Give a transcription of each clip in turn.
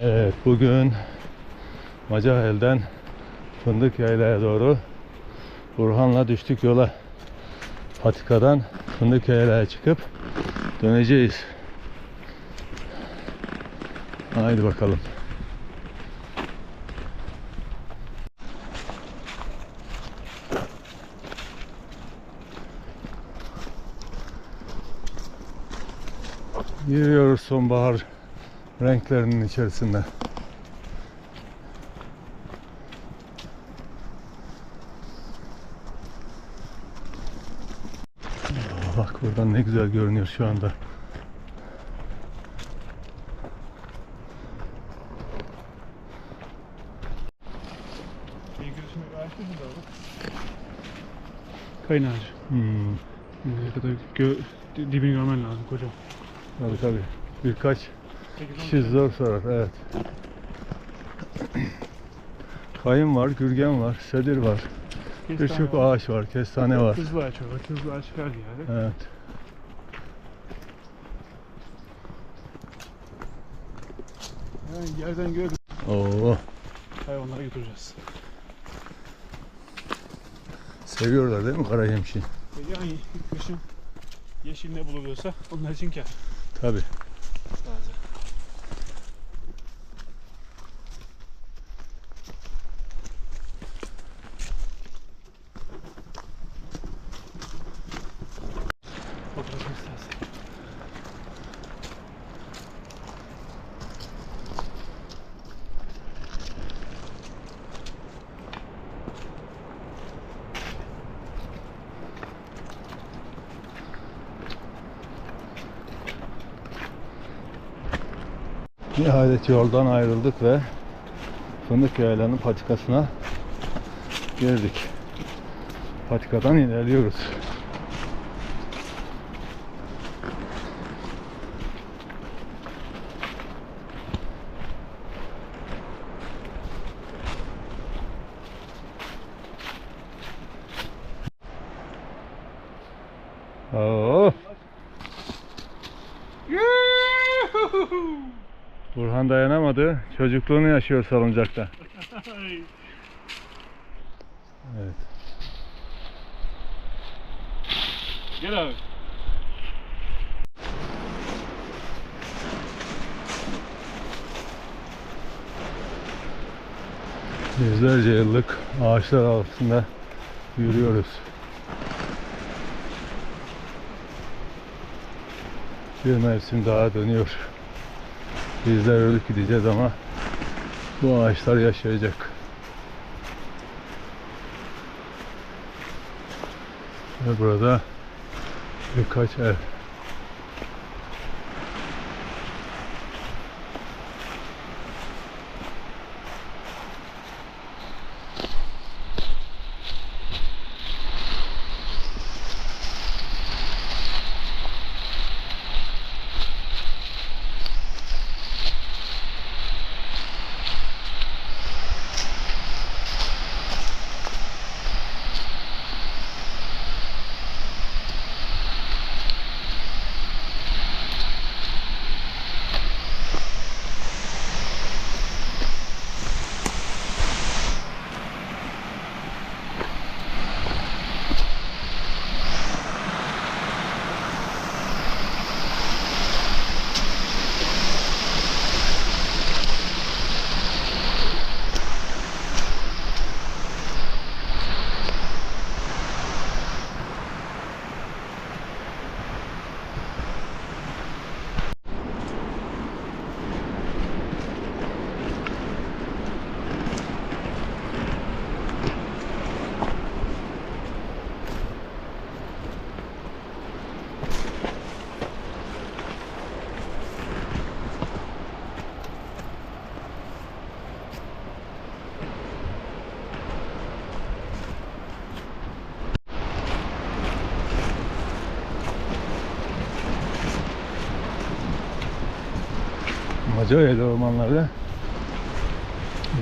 Evet bugün Macahel'den Fındık Yayla'ya doğru Burhan'la düştük yola. Patika'dan Fındık Yayla'ya çıkıp döneceğiz. Haydi bakalım. Yürüyoruz sonbahar renklerinin içerisinde. Aa, Bak buradan ne güzel görünüyor şu anda. Kayın ağacı. Hmm, Ne kadar gö di- dibini görmen lazım kocam. tabii tabii. Birkaç kişi zor sorar. Evet. Kayın var, gürgen var, sedir var. Birçok ağaç var, kestane var. Hızlı ağaç var. Hızlı ağaç her yerde. Evet. Yani yerden göğe Oo, hayvanlara götüreceğiz. seviyorlar değil mi Karayemşi? E Yani kışın yeşil ne buluyorsa onlar için kâr. Tabii. Nihayet yoldan ayrıldık ve Fındık Yaylan'ın patikasına girdik. Patikadan ilerliyoruz. Oo. Burhan dayanamadı. Çocukluğunu yaşıyor salıncakta. Evet. Gel abi. Yüzlerce yıllık ağaçlar altında yürüyoruz. Bir mevsim daha dönüyor. Bizler ölüp gideceğiz ama bu ağaçlar yaşayacak. Ve burada birkaç ev. Macarya'da ormanları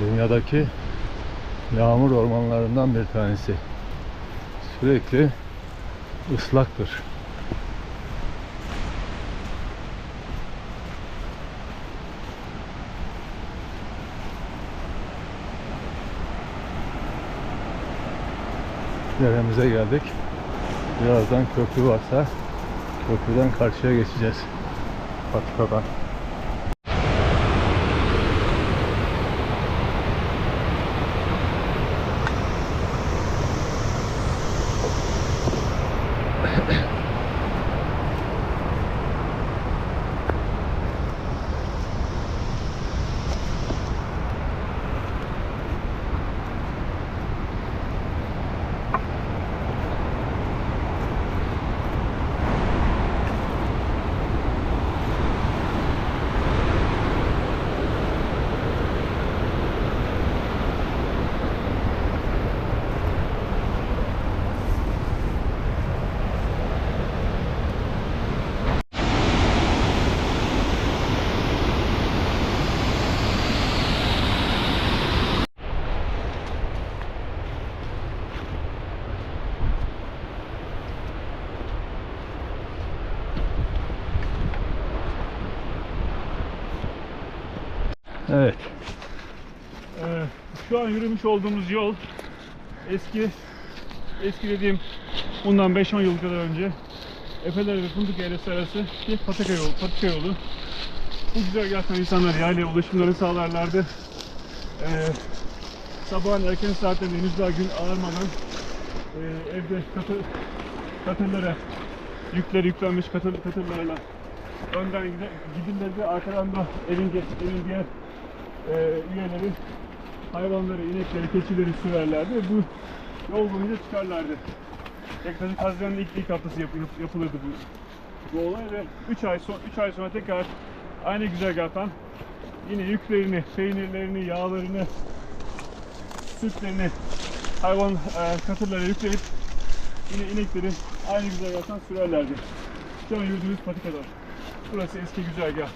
dünyadaki yağmur ormanlarından bir tanesi. Sürekli ıslaktır. Deremize geldik. Birazdan köprü varsa köprüden karşıya geçeceğiz. Patikadan. Evet. Ee, şu an yürümüş olduğumuz yol eski eski dediğim bundan 5-10 yıl kadar önce Efeler ve Fındık Yaylası arası bir patika yolu, patika yolu. Bu güzergahtan insanlar yayla ulaşımları sağlarlardı. Ee, sabahın erken saatlerinde henüz daha gün ağarmadan e, evde katı, katırlara yükler yüklenmiş katır, katırlarla önden gidilirdi. Arkadan da evin, ge- evin diğer e, üyeleri hayvanları, inekleri, keçileri sürerlerdi ve bu yol boyunca çıkarlardı. Yaklaşık Haziran'ın ilk, ilk haftası yap, yap- yapılırdı bu, bu olay ve 3 ay, son, 3 ay sonra tekrar aynı güzergahtan yine yüklerini, peynirlerini, yağlarını, sütlerini hayvan e, katırlara yükleyip yine inekleri aynı güzergahtan sürerlerdi. Şu an yürüdüğümüz patikalar. Burası eski güzergah.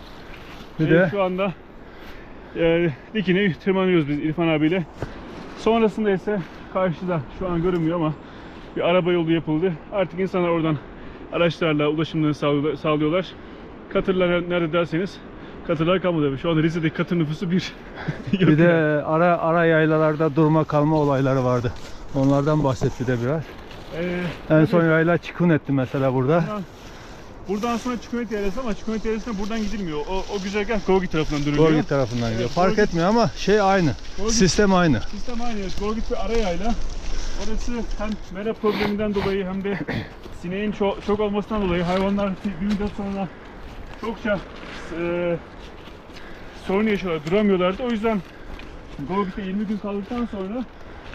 Bir Ve de şu anda e, dikine tırmanıyoruz biz İrfan abiyle. Sonrasında ise karşıda şu an görünmüyor ama bir araba yolu yapıldı. Artık insanlar oradan araçlarla ulaşımlarını sağlıyorlar. Katırlar nerede derseniz katırlar kalmadı. Şu anda Rize'deki katır nüfusu bir. Bir de ara ara yaylalarda durma kalma olayları vardı. Onlardan bahsetti de biraz. E, En son yayla çıkın etti mesela burada. buradan, buradan sonra Çikonet Yaylası ama Çikonet Yaylası'na buradan gidilmiyor. O, o güzergah Gorgi tarafından dönülüyor. Gorgit tarafından gidiyor. Evet, Fark Gorgit- etmiyor ama şey aynı. Gorgit- Sistem aynı. Sistem aynı. Gorgit bir ara yayla. Orası hem mera probleminden dolayı hem de sineğin çok, çok olmasından dolayı hayvanlar bir müddet sonra çokça e, sorun yaşıyorlar, duramıyorlardı. O yüzden Gorgit'te 20 gün kaldıktan sonra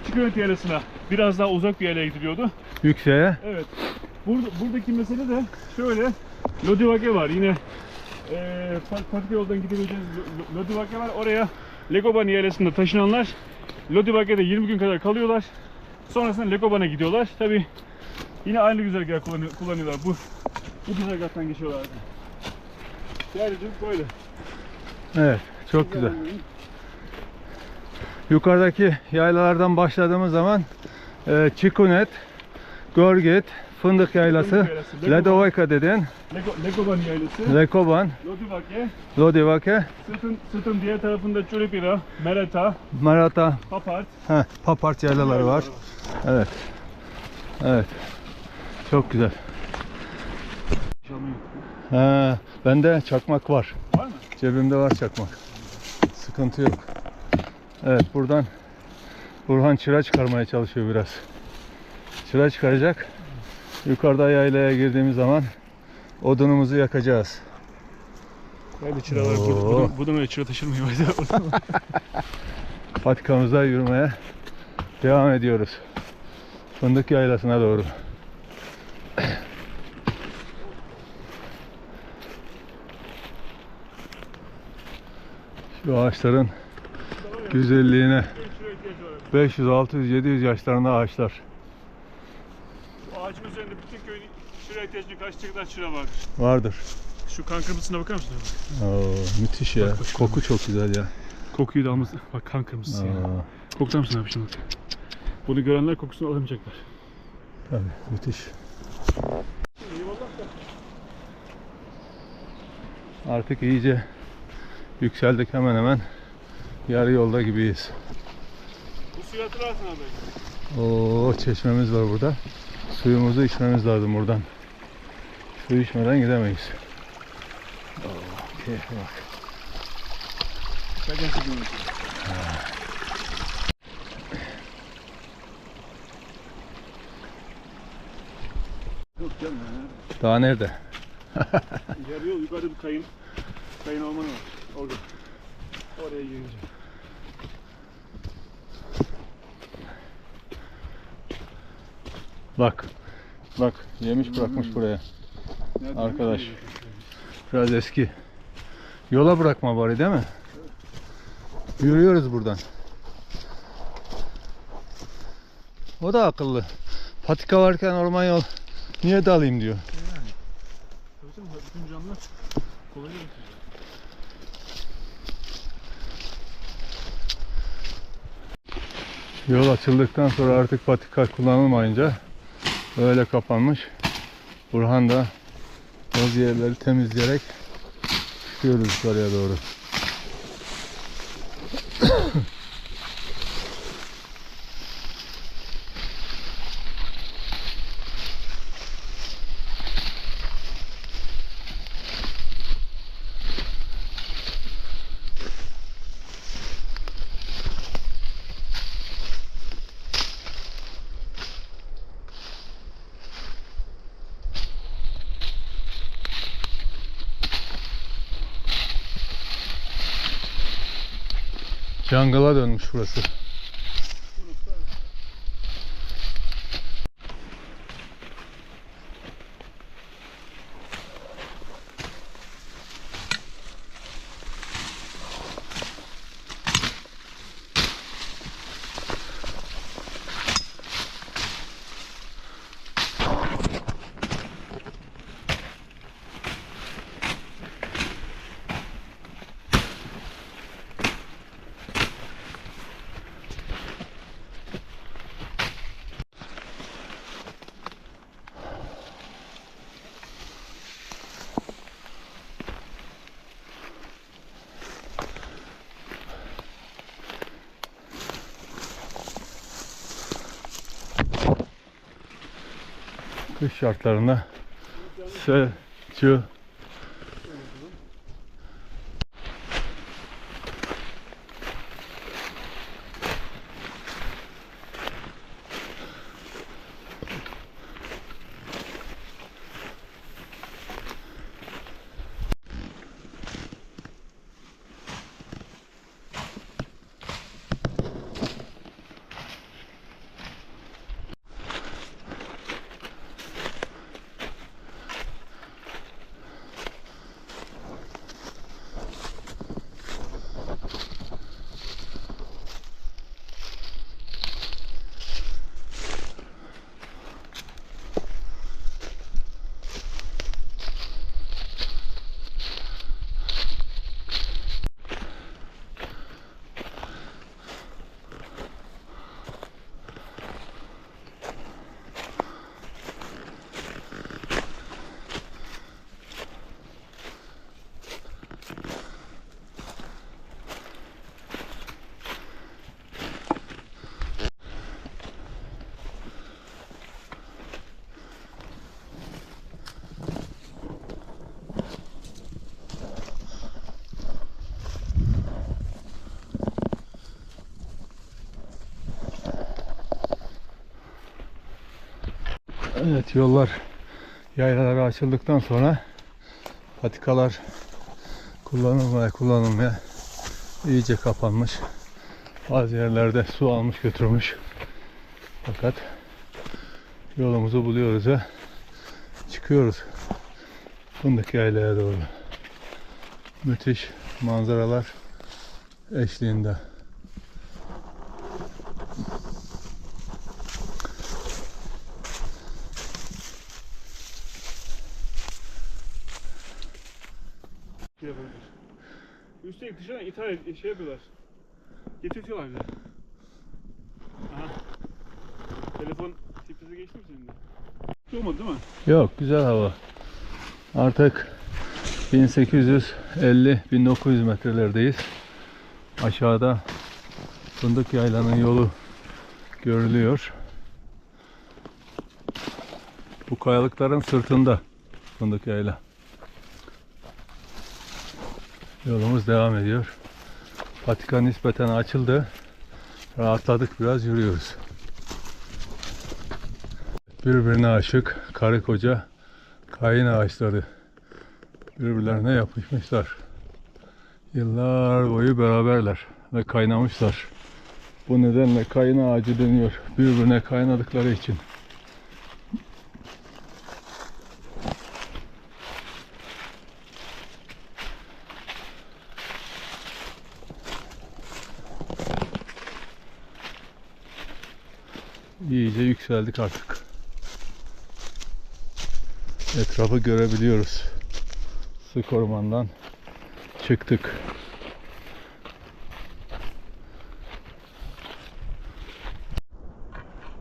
Çikonet Yaylası'na biraz daha uzak bir yere gidiliyordu. Yükseğe. Evet. Burada, buradaki mesele de şöyle. Lodivage var. Yine e, pat- patika yoldan gidebileceğiniz Lo- Lodivage var. Oraya Legoban yerleşiminde taşınanlar Lodivage'de 20 gün kadar kalıyorlar. Sonrasında Legoban'a gidiyorlar. Tabi yine aynı güzergah kullanıyor, kullanıyorlar. Bu bu güzergahtan geçiyorlar. Yercilik böyle. Evet. Çok güzel. Yukarıdaki yaylalardan başladığımız zaman e, Çikunet, Gorgit, Fındık Yaylası. Ledovayka dedin, Lego, Legoban yaylası, Lekoban, Lodivage, Lodivake, sırtın, sırtın diğer tarafında Çuripira, Mereta, Marata, Papart. heh, Papart yaylaları var. Evet. Evet. Çok güzel. Ha, bende çakmak var. Var mı? Cebimde var çakmak. Sıkıntı yok. Evet buradan Burhan çıra çıkarmaya çalışıyor biraz. Çıra çıkaracak. Yukarıda yaylaya girdiğimiz zaman odunumuzu yakacağız. Nerede çıra var? Oo. Bu, bu, bu da öyle çıra taşırmıyor. Patikamıza yürümeye devam ediyoruz. Fındık yaylasına doğru. Şu ağaçların güzelliğine. 500, 600, 700 yaşlarında ağaçlar Bu ağacın üzerinde bütün köyün çıra ihtiyacını kaçtığı kadar çıra vardır. vardır. Şu kan kırmızısına bakar mısın? Oo, müthiş ya. Bak, bak. Koku çok güzel ya. Kokuyu da alması. Bak kan kırmızısı ya. Aa, Koklar mısın abi şimdi bak. Bunu görenler kokusunu alamayacaklar. tabii müthiş. Artık iyice yükseldik hemen hemen yarı yolda gibiyiz. Bu suyu hatırlarsın abi. Oo çeşmemiz var burada. Suyumuzu içmemiz lazım buradan. Su içmeden gidemeyiz. Oo, keyfe bak. Ya. Daha nerede? Yarı yol yukarıda bir kayın. Kayın ormanı var. Orada. Oraya gireceğim. Bak. Bak yemiş bırakmış buraya. Arkadaş. Biraz eski. Yola bırakma bari değil mi? Yürüyoruz buradan. O da akıllı. Patika varken orman yol niye dalayım diyor. Yol açıldıktan sonra artık patika kullanılmayınca öyle kapanmış. Burhan da o yerleri temizleyerek çıkıyoruz yukarıya doğru. Jungle'a dönmüş burası. Kış şartlarında selçuk Evet yollar yaylalara açıldıktan sonra patikalar kullanılmaya kullanılmaya iyice kapanmış. Bazı yerlerde su almış götürmüş. Fakat yolumuzu buluyoruz ve çıkıyoruz. Fındık yaylaya doğru. Müthiş manzaralar eşliğinde. Şey yapabilir. Dışarıdan ithal şey yapıyorlar. Getirtiyorlar bize. Aha. Telefon tiplisi geçti mi senin de? Hiç olmadı değil mi? Yok güzel hava. Artık 1850-1900 metrelerdeyiz. Aşağıda Fındık Yaylanın yolu görülüyor. Bu kayalıkların sırtında fındık yayla. Yolumuz devam ediyor. Patika nispeten açıldı. Rahatladık biraz yürüyoruz. Birbirine aşık karı koca kayın ağaçları birbirlerine yapışmışlar. Yıllar boyu beraberler ve kaynamışlar. Bu nedenle kayın ağacı deniyor. Birbirine kaynadıkları için. İyice yükseldik artık. Etrafı görebiliyoruz. Sık ormandan çıktık.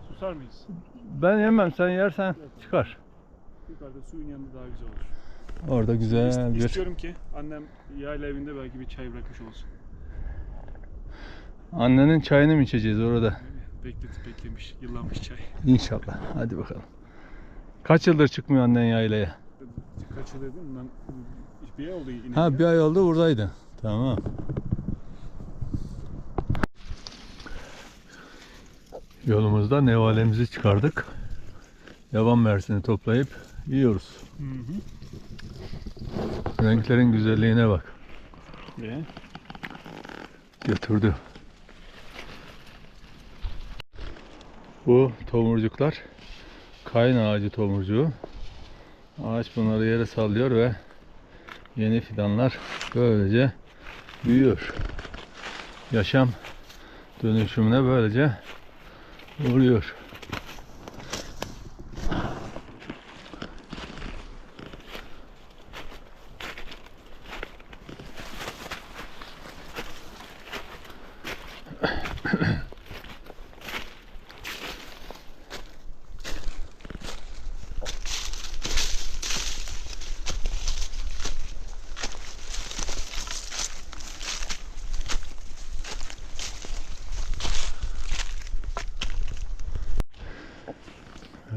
Susar mıyız? Ben yemem sen yersen çıkar. Yukarıda suyun yanında daha güzel olur. Orada güzel bir İstiyorum ki annem yayla evinde belki bir çay bırakmış olsun. annenin çayını mı içeceğiz orada? Bekletip beklemiş, yıllanmış çay. İnşallah. Hadi bakalım. Kaç yıldır çıkmıyor annen yaylaya? Kaç yıl dedim bundan bir ay oldu yine. Ha bir ay oldu buradaydın. Tamam. Yolumuzda nevalemizi çıkardık. Yaban mersini toplayıp yiyoruz. Hı hı. Renklerin güzelliğine bak. Ve Götürdü. Bu tomurcuklar kayın ağacı tomurcuğu. Ağaç bunları yere sallıyor ve yeni fidanlar böylece büyüyor. Yaşam dönüşümüne böylece uğruyor.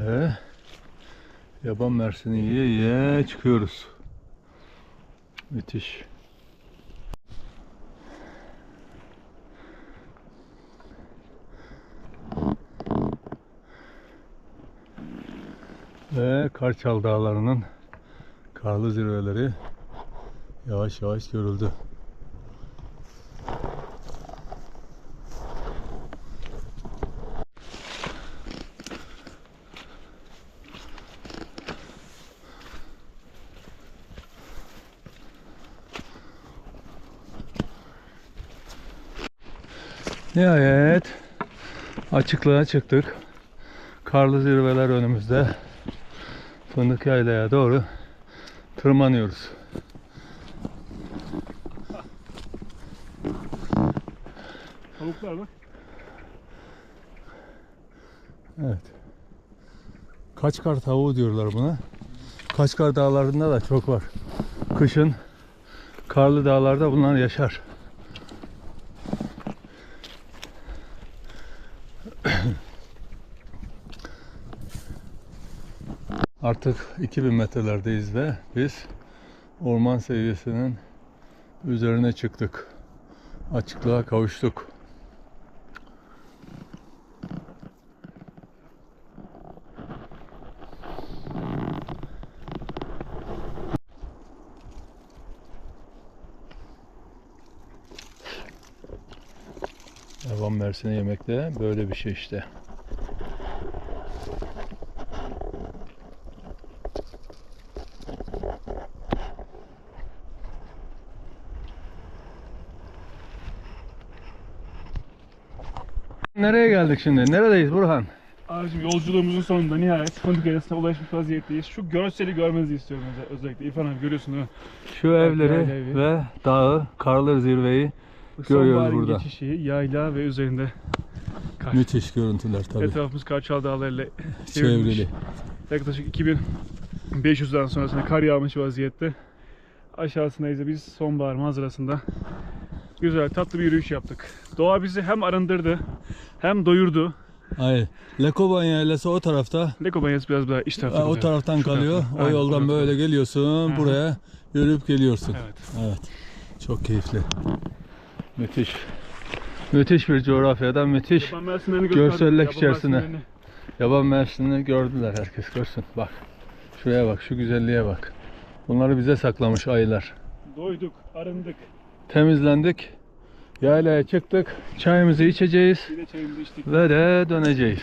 Ve yaban mersini yiye yiye çıkıyoruz. Müthiş. Ve Karçal Dağları'nın karlı zirveleri yavaş yavaş görüldü. Nihayet açıklığa çıktık. Karlı zirveler önümüzde. Fındık Yayla'ya doğru tırmanıyoruz. tavuklar bak. Evet. Kaçkar tavuğu diyorlar buna. Kaçkar dağlarında da çok var. Kışın karlı dağlarda bunlar yaşar. Artık 2000 metrelerdeyiz ve biz orman seviyesinin üzerine çıktık. Açıklığa kavuştuk. Yaban mersini yemek de böyle bir şey işte. Geldik şimdi? Neredeyiz Burhan? Abicim yolculuğumuzun sonunda nihayet Fındık Yaylası'na ulaşmış vaziyetteyiz. Şu görseli görmenizi istiyorum özel- özellikle. İrfan abi görüyorsun değil mi? Şu evleri evi. ve dağı, karlı zirveyi Bu Görüyoruz sonbaharın burada. geçişi, yayla ve üzerinde kar. müthiş görüntüler tabii. Etrafımız Karçal Dağları'yla çevrilmiş. Çevrili. Yaklaşık 2500'den sonrasında kar yağmış vaziyette. Aşağısındayız da biz sonbahar manzarasında güzel tatlı bir yürüyüş yaptık. Doğa bizi hem arındırdı hem doyurdu Hayır. Lekoban yaylası o tarafta. Leko Banyası biraz daha iç tarafta. Ha, o taraftan kalıyor. tarafta. O Aynen, yoldan tarafta. böyle geliyorsun hı. buraya yürüyüp geliyorsun. Evet. Evet. Çok keyifli. Müthiş. Müthiş bir coğrafyadan müthiş. Görsellik içerisinde. mersinlerini. Yaban mersinini gördüler herkes görsün. Bak. Şuraya bak, şu güzelliğe bak. Bunları bize saklamış ayılar. Doyduk, arındık. Temizlendik. Yaylaya çıktık. Çayımızı içeceğiz çayımızı içtik. ve de döneceğiz.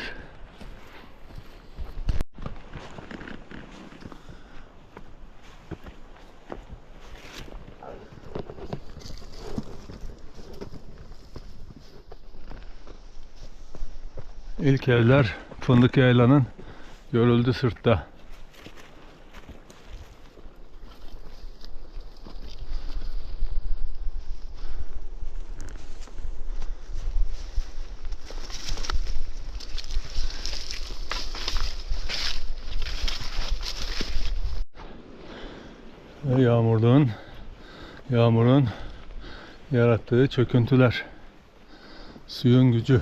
İlk evler Fındık Yaylan'ın görüldü sırtta. Ve yağmurluğun, yağmurun yarattığı çöküntüler. Suyun gücü.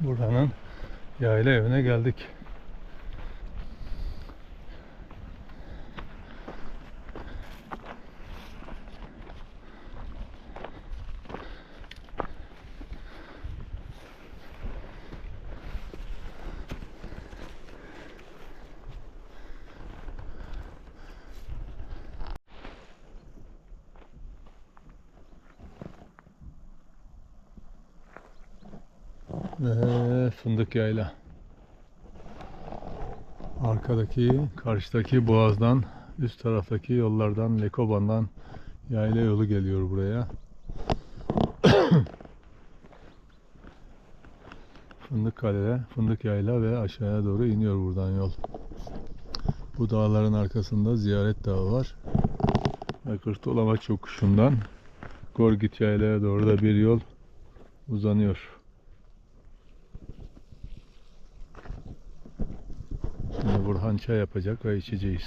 Buranın yayla evine geldik. Ve fındık yayla. Arkadaki, karşıdaki boğazdan, üst taraftaki yollardan, Lekoban'dan yayla yolu geliyor buraya. Fındık Kale, Fındık Yayla ve aşağıya doğru iniyor buradan yol. Bu dağların arkasında Ziyaret Dağı var. Ve Kırtolamaç yokuşundan Gorgit Yayla'ya doğru da bir yol uzanıyor. Çay yapacak ve içeceğiz.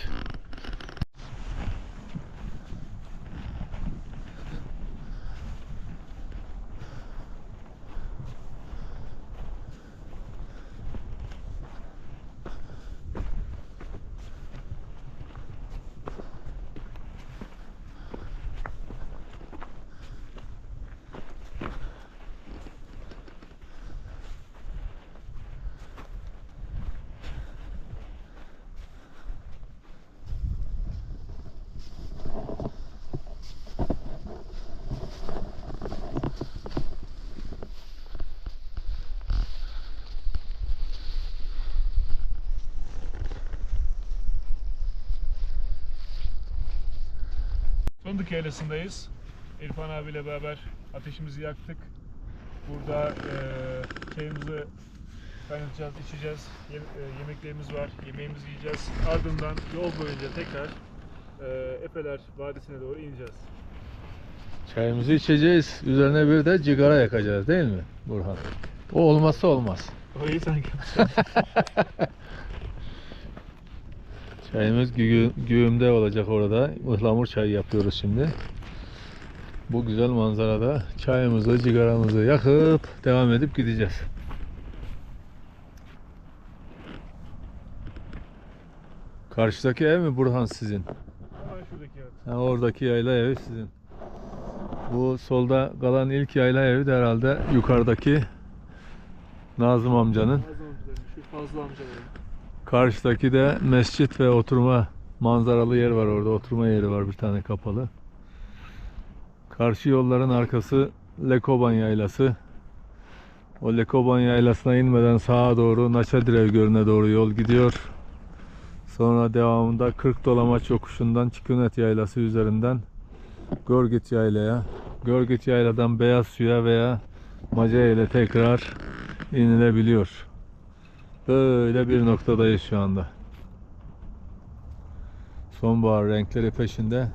Fındık Yaylası'ndayız. İrfan abiyle beraber ateşimizi yaktık. Burada eee çayımızı kaynatacağız, içeceğiz. Yem- eee, yemeklerimiz var, yemeğimizi yiyeceğiz. Ardından yol boyunca tekrar eee Efeler Vadisi'ne doğru ineceğiz. Çayımızı içeceğiz. Üzerine bir de cigara yakacağız değil mi Burhan? O olmazsa olmaz. Orayı sanki. Çayımız gü- güğümde olacak orada. Ihlamur çayı yapıyoruz şimdi. Bu güzel manzarada çayımızı, cigaramızı yakıp devam edip gideceğiz. Karşıdaki ev mi Burhan sizin? Şuradaki. Ha, oradaki yayla evi sizin. Bu solda kalan ilk yayla evi de herhalde yukarıdaki Nazım amcanın. Fazla amcalarım, şu fazla amcalarım. Karşıdaki de mescit ve oturma manzaralı yer var orada. Oturma yeri var bir tane kapalı. Karşı yolların arkası Lekoban Yaylası. O Lekoban Yaylası'na inmeden sağa doğru Naçadirev Gölü'ne doğru yol gidiyor. Sonra devamında 40 dolamaç yokuşundan Çikünet Yaylası üzerinden Görgit Yayla'ya, Görgit Yayla'dan Beyaz Su'ya veya Maca ile tekrar inilebiliyor. Böyle bir noktadayız şu anda. Sonbahar renkleri peşinde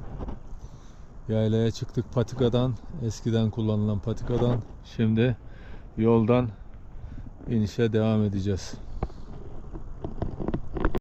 Yaylaya çıktık patikadan, eskiden kullanılan patikadan. Şimdi yoldan inişe devam edeceğiz.